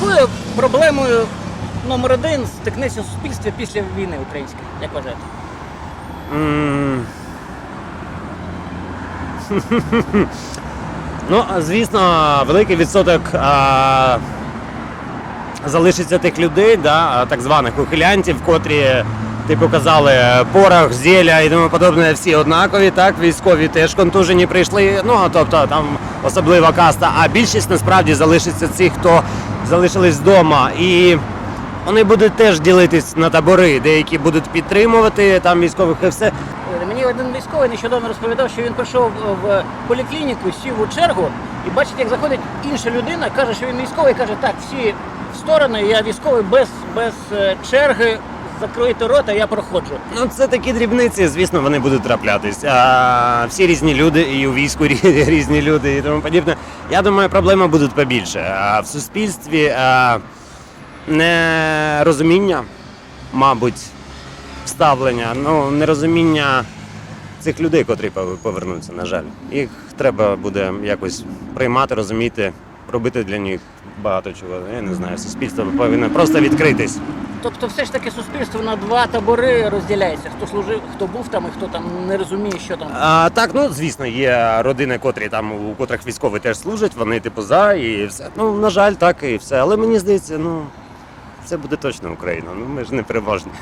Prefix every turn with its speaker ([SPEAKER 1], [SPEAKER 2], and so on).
[SPEAKER 1] якою проблемою номер один стикнеться суспільство після війни української? Як вважаєте?
[SPEAKER 2] Ну, звісно, великий відсоток а, залишиться тих людей, да, так званих ухилянтів, котрі, типу, казали, порох, зілля і тому подобне, всі однакові, так, військові теж контужені прийшли. Ну, тобто там особлива каста, а більшість насправді залишиться цих, хто залишились вдома. І вони будуть теж ділитись на табори, деякі будуть підтримувати там військових і все.
[SPEAKER 1] Мені один військовий нещодавно розповідав, що він прийшов в поліклініку, сів у чергу і бачить, як заходить інша людина, каже, що він військовий, каже, так, всі в сторони, я військовий без, без е, черги, закрийте рота, я проходжу.
[SPEAKER 2] Ну, це такі дрібниці, звісно, вони будуть траплятись. А, всі різні люди, і у війську різні люди і тому подібне. Я думаю, проблеми будуть побільше. А в суспільстві а, нерозуміння, мабуть, ставлення, ну, нерозуміння цих людей, котрі повернуться, на жаль. Їх треба буде якось приймати, розуміти, робити для них багато чого. Я не знаю, суспільство повинно просто відкритись.
[SPEAKER 1] Тобто все ж таки суспільство на два табори розділяється. Хто служив, хто був там і хто там не розуміє, що там.
[SPEAKER 2] А, так, ну звісно, є родини, котрі там у котрих військові теж служать, вони типу за і все. Ну, на жаль, так і все. Але мені здається, ну це буде точно Україна. Ну ми ж не переможні.